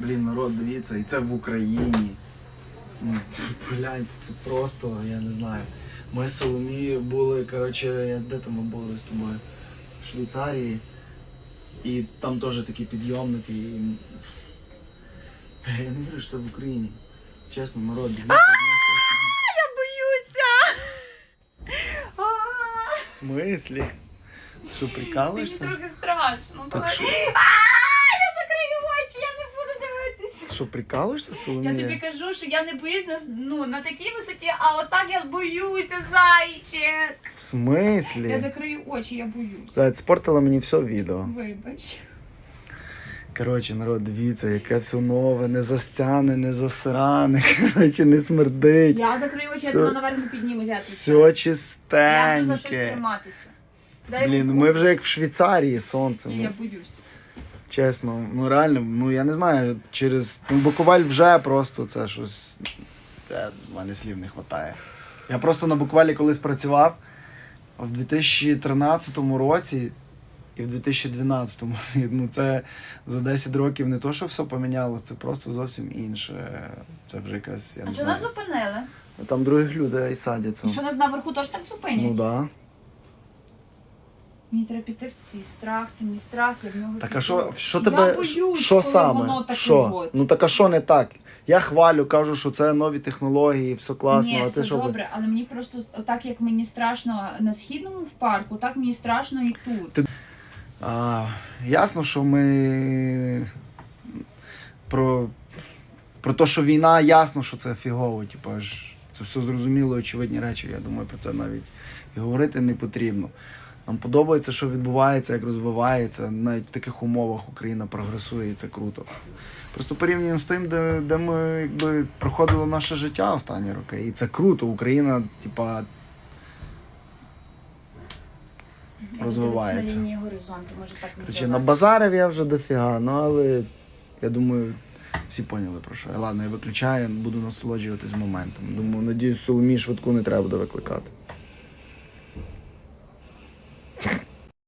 Блін, народ, дивіться, і це в Україні. Ну, Блядь, це просто, я не знаю. Ми з Соломією були, коротше, де там ми були з тобою? В Швейцарії. І там теж такі підйомники. І... Я не вірю, що це в Україні. Чесно, народ, дивіться. Я боюся. В смислі? Що, Мені прикалуєшся? трохи страшно. Так що? А, Що, прикалуєшся, Я тобі кажу, що я не боюсь на, ну, на такій висоті, а отак я боюся, зайчик. В смислі? Я закрию очі, я боюсь. Зайць, спортила мені все відео. Вибач. Коротше, народ, дивіться, яке все нове, не застяне, не засране, коротше, не смердить. Я закрию очі, я Все- тебе наверх не підніму взяти. Все Я буду за щось чистеньке. триматися. Дай Блін, руку. ми вже як в Швейцарії сонце. Ну, Я боюсь. Чесно, ну реально, ну я не знаю, через. Ну, Буковель вже просто це щось. Е, в мене слів не вистачає. Я просто на Буковелі колись працював в 2013 році і в 2012. Ну, це за 10 років не то, що все помінялося, це просто зовсім інше. Це вже якась. Я А не що нас зупинили? Там других людей садяться. І що нас наверху теж так зупинять? Ну так. Да. Мені треба піти в свій страх, це мій страх, я в нього Так а що, що Я тебе. боюсь, що коли саме? воно таке що? от. Ну так а що не так? Я хвалю, кажу, що це нові технології, все класно, Ні, а все ти що? би- добре, але мені просто так як мені страшно на східному в парку, так мені страшно і тут. А, ясно, що ми про, про те, що війна, ясно, що це фігово, типу, ж це все зрозуміло, очевидні речі. Я думаю, про це навіть і говорити не потрібно. Нам подобається, що відбувається, як розвивається. Навіть в таких умовах Україна прогресує, і це круто. Просто порівнюємо з тим, де, де ми якби проходило наше життя останні роки. І це круто. Україна, типа, Розвивається. на лінії горизонту, може так не Короче, на базарів я вже дофіга, ну але я думаю, всі поняли про що. Ладно, я виключаю, буду насолоджуватись моментом. Думаю, надіюсь, Соломії швидку не треба буде викликати.